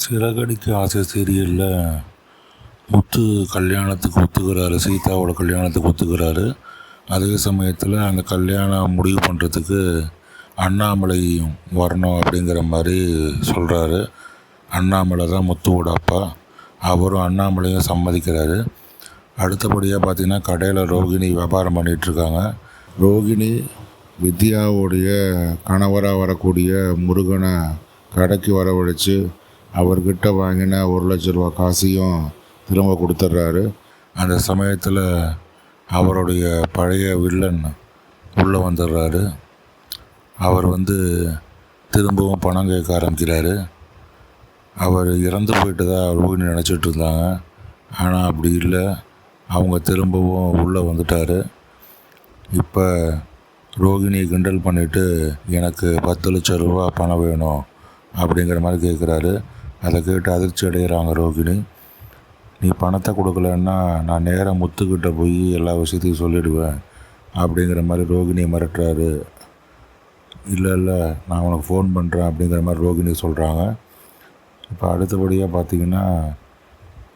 சிறகடிக்க ஆசை சீரியலில் முத்து கல்யாணத்துக்கு ஒத்துக்கிறாரு சீதாவோட கல்யாணத்துக்கு ஒத்துக்கிறாரு. அதே சமயத்தில் அந்த கல்யாணம் முடிவு பண்ணுறதுக்கு அண்ணாமலை வரணும் அப்படிங்கிற மாதிரி சொல்கிறாரு அண்ணாமலை தான் முத்துவோட அப்பா. அவரும் அண்ணாமலையும் சம்மதிக்கிறாரு. அடுத்தபடியாக பார்த்தீங்கன்னா கடையில் ரோகிணி வியாபாரம் பண்ணிகிட்ருக்காங்க ரோகிணி வித்யாவுடைய கணவராக வரக்கூடிய முருகனை கடைக்கு வரவழைச்சு அவர்கிட்ட வாங்கின ஒரு லட்ச ரூபா காசையும் திரும்ப கொடுத்துட்றாரு. அந்த சமயத்தில் அவருடைய பழைய வில்லன் உள்ளே வந்துடுறாரு. அவர் வந்து திரும்பவும் பணம் கேட்க ஆரம்பிக்கிறாரு. அவர் இறந்து போயிட்டு தான் ரோகிணி நினச்சிட்டு இருந்தாங்க. ஆனால் அப்படி இல்லை. அவங்க திரும்பவும் உள்ளே வந்துட்டார். இப்போ ரோகிணியை கிண்டல் பண்ணிவிட்டு எனக்கு பத்து லட்ச ரூபா பணம் வேணும் அப்படிங்கிற மாதிரி கேட்குறாரு அதை கேட்டு அதிர்ச்சி அடைகிறாங்க ரோகிணி. நீ பணத்தை கொடுக்கலன்னா நான் நேராக முத்துக்கிட்ட போய் எல்லா விஷயத்தையும் சொல்லிவிடுவேன் அப்படிங்கிற மாதிரி ரோகிணியை மிரட்டுறாரு. இல்லை இல்லை நான் உனக்கு ஃபோன் பண்ணுறேன் அப்படிங்கிற மாதிரி ரோகிணி சொல்கிறாங்க இப்போ அடுத்தபடியாக பார்த்தீங்கன்னா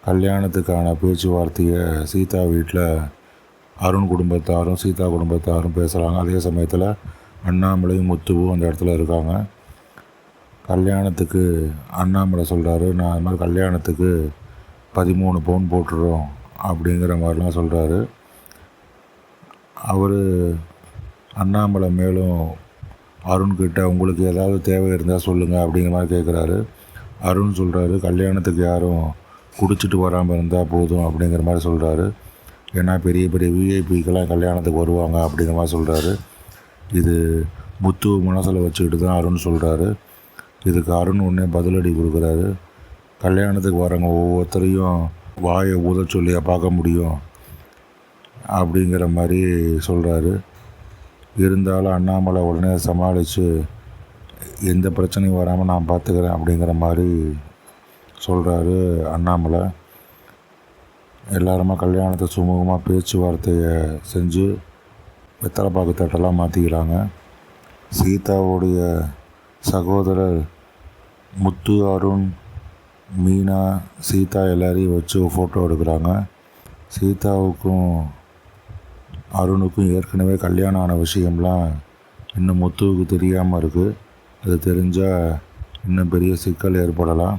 கல்யாணத்துக்கான பேச்சுவார்த்தையை சீதா வீட்டில் அருண் குடும்பத்தாரும் சீதா குடும்பத்தாரும் பேசுகிறாங்க அதே சமயத்தில் அண்ணாமலையும் முத்துவும் அந்த இடத்துல இருக்காங்க. கல்யாணத்துக்கு அண்ணாமலை சொல்கிறாரு நான் அது மாதிரி கல்யாணத்துக்கு பதிமூணு பவுன் போட்டுடுறோம் அப்படிங்கிற மாதிரிலாம் சொல்கிறாரு அவர் அண்ணாமலை மேலும் அருண்கிட்ட உங்களுக்கு ஏதாவது தேவை இருந்தால் சொல்லுங்கள் அப்படிங்கிற மாதிரி கேட்குறாரு அருண் சொல்கிறாரு கல்யாணத்துக்கு யாரும் குடிச்சிட்டு வராமல் இருந்தால் போதும் அப்படிங்கிற மாதிரி சொல்கிறாரு ஏன்னா பெரிய பெரிய விஐபிக்கெல்லாம் கல்யாணத்துக்கு வருவாங்க அப்படிங்கிற மாதிரி சொல்கிறாரு இது முத்து மனசில் வச்சுக்கிட்டு தான் அருண் சொல்கிறாரு இதுக்கு அருண் உடனே பதிலடி கொடுக்குறாரு. கல்யாணத்துக்கு வரவங்க ஒவ்வொருத்தரையும் வாயை ஊத சொல்லியா பார்க்க முடியும் அப்படிங்கிற மாதிரி சொல்கிறாரு இருந்தாலும் அண்ணாமலை உடனே சமாளித்து எந்த பிரச்சனையும் வராமல் நான் பார்த்துக்கிறேன் அப்படிங்கிற மாதிரி சொல்கிறாரு அண்ணாமலை. எல்லாருமா கல்யாணத்தை சுமூகமாக பேச்சுவார்த்தையை செஞ்சு வெத்தலை பாக்கு தட்டெல்லாம் மாற்றிக்கிறாங்க சீதாவுடைய சகோதரர் முத்து அருண் மீனா சீதா எல்லாரையும் வச்சு ஃபோட்டோ எடுக்கிறாங்க. சீதாவுக்கும் அருணுக்கும் ஏற்கனவே கல்யாணம் ஆன விஷயம்லாம் இன்னும் முத்துவுக்கு தெரியாமல் இருக்குது அது தெரிஞ்சால் இன்னும் பெரிய சிக்கல் ஏற்படலாம்.